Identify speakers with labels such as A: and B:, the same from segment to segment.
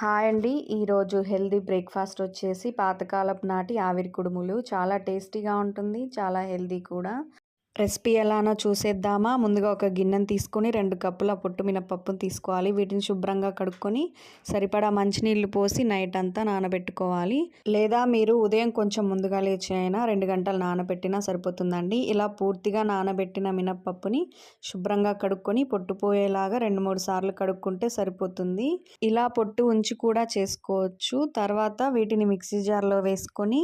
A: Hi అండి. ఈరోజు healthy breakfast వచ్చేసి పాతకాలపు నాటి ఆవిరి కుడుములు. చాలా టేస్టీగా ఉంటుంది. చాలా హెల్దీ కూడా. రెసిపీ ఎలానో చూసేద్దామా? ముందుగా ఒక గిన్నెను తీసుకొని రెండు కప్పుల పొట్టు మినపప్పును తీసుకోవాలి. వీటిని శుభ్రంగా కడుక్కొని సరిపడా మంచినీళ్ళు పోసి నైట్ అంతా నానబెట్టుకోవాలి. లేదా మీరు ఉదయం కొంచెం ముందుగా లేచి అయినా రెండు గంటలు నానబెట్టినా సరిపోతుందండి. ఇలా పూర్తిగా నానబెట్టిన మినపప్పుని శుభ్రంగా కడుక్కొని పొట్టు పోయేలాగా రెండు మూడు సార్లు కడుక్కుంటే సరిపోతుంది. ఇలా పొట్టు ఉంచి కూడా చేసుకోవచ్చు. తర్వాత వీటిని మిక్సీ జార్లో వేసుకొని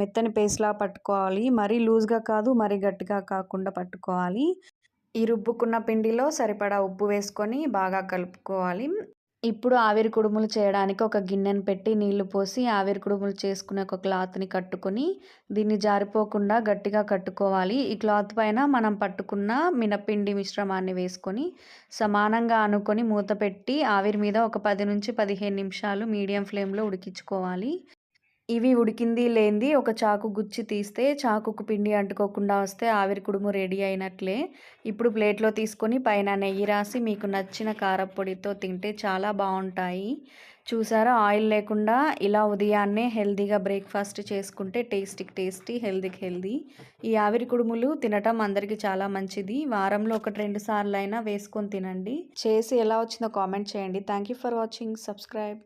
A: మెత్తని పేస్ట్లా పట్టుకోవాలి. మరీ లూజ్గా కాదు మరీ గట్టిగా కాకుండా పట్టుకోవాలి. ఈ రుబ్బుకున్న పిండిలో సరిపడా ఉప్పు వేసుకొని బాగా కలుపుకోవాలి. ఇప్పుడు ఆవిరి కుడుములు చేయడానికి ఒక గిన్నెను పెట్టి నీళ్ళు పోసి ఆవిరి కుడుములు చేసుకునే ఒక క్లాత్ని కట్టుకొని దీన్ని జారిపోకుండా గట్టిగా కట్టుకోవాలి. ఈ క్లాత్ పైన మనం పట్టుకున్న మినపిండి మిశ్రమాన్ని వేసుకొని సమానంగా అనుకొని మూత పెట్టి ఆవిరి మీద ఒక పది నుంచి పదిహేను నిమిషాలు మీడియం ఫ్లేమ్లో ఉడికించుకోవాలి. ఇవి ఉడికింది లేనిది ఒక చాకు గుచ్చి తీస్తే చాకుకు పిండి అంటుకోకుండా వస్తే ఆవిరి కుడుము రెడీ అయినట్లే. ఇప్పుడు ప్లేట్లో తీసుకొని పైన నెయ్యి రాసి మీకు నచ్చిన కారపొడితో తింటే చాలా బాగుంటాయి. చూసారా? ఆయిల్ లేకుండా ఇలా ఉదయాన్నే హెల్దీగా బ్రేక్ఫాస్ట్ చేసుకుంటే టేస్టీకి టేస్టీ హెల్దీకి హెల్దీ. ఈ ఆవిరి కుడుములు తినటం అందరికీ చాలా మంచిది. వారంలో ఒకటి రెండు సార్లు అయినా వేసుకొని తినండి. చేసి ఎలా వచ్చిందో కామెంట్ చేయండి. Thank you for watching. Subscribe.